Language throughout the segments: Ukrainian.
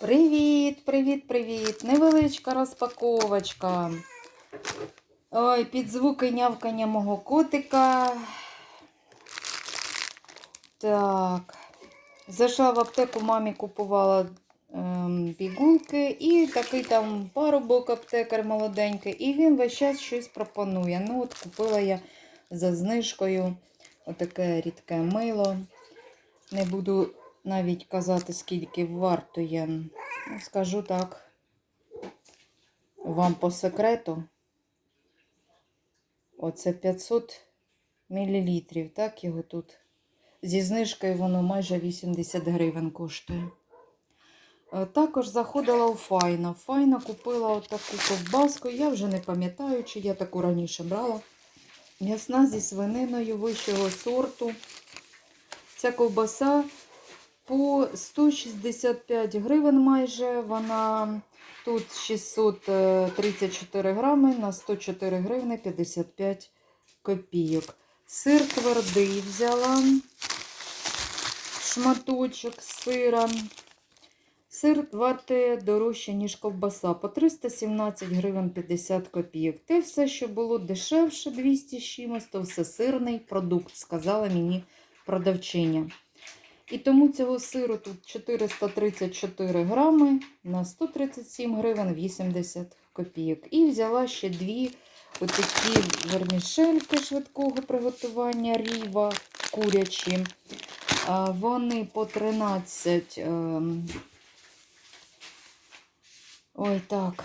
Привіт, привіт, привіт! Невеличка розпаковочка. Ой, під звуки нявкання мого котика. Так. Зайшла в аптеку, мамі купувала ем, пігулки і такий там парубок аптекар молоденький, і він весь час щось пропонує. Ну, от купила я за знижкою отаке рідке мило. Не буду навіть казати, скільки вартує. Скажу так. Вам по секрету. Оце 500 мл, так його тут. Зі знижкою воно майже 80 гривень коштує. Е, Також заходила у Файна. Файна купила отаку ковбаску. Я вже не пам'ятаю, чи я таку раніше брала. М'ясна зі свининою вищого сорту. Ця ковбаса по 165 гривень майже. Вона тут 634 грами на 104 гривни 55 копійок. Сир твердий взяла. Шматочок сира. Сир вартує дорожче, ніж ковбаса. По 317 гривень 50 копійок. Те все, що було дешевше 200 з чимось, то все сирний продукт, сказала мені продавчиня. І тому цього сиру тут 434 грами на 137 гривень 80 копійок. І взяла ще дві отакі вермішельки швидкого приготування ріва курячі. Вони по 13. ем, Ой, так,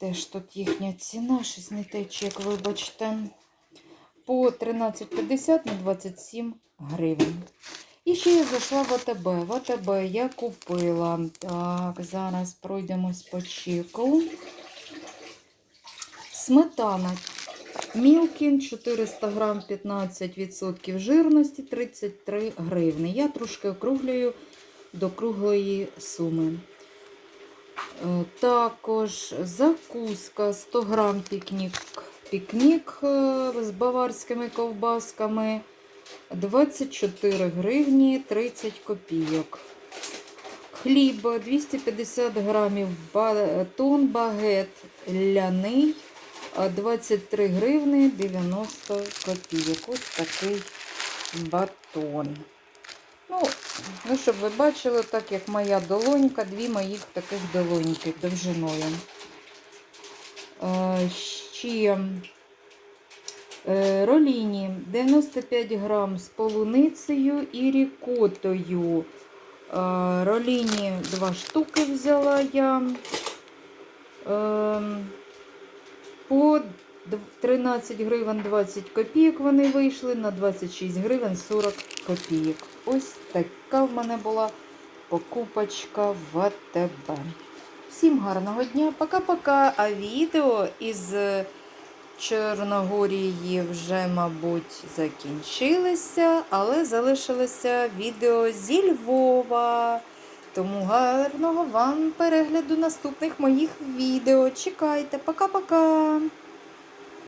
де ж тут їхня ціна? Щось не той чек, вибачте. По 13,50 на 27 гривень. І ще я зайшла в АТБ. В АТБ я купила. Так, зараз пройдемось по чеку. Сметана. Мілкін 400 грам 15% жирності 33 гривни. Я трошки округлюю до круглої суми. Е, Також закуска 100 грам пікнік, пікнік е, з баварськими ковбасками 24 гривні 30 копійок. Хліб 250 грамів батон багет ляний 23 гривни 90 копійок. Ось такий батон. Ну, ну, щоб ви бачили, так як моя долонька, дві моїх таких долоньки довжиною. Е, ще роліні 95 грам з полуницею і рікотою. Е, роліні два штуки взяла я. Е, по 13 гривень 20 копійок вони вийшли на 26 гривень 40 копійок. Ось така в мене була покупочка в АТБ. Всім гарного дня, пока-пока. А відео із Чорногорії вже, мабуть, закінчилися, але залишилося відео зі Львова. Тому гарного вам перегляду наступних моїх відео. Чекайте, пока-пока!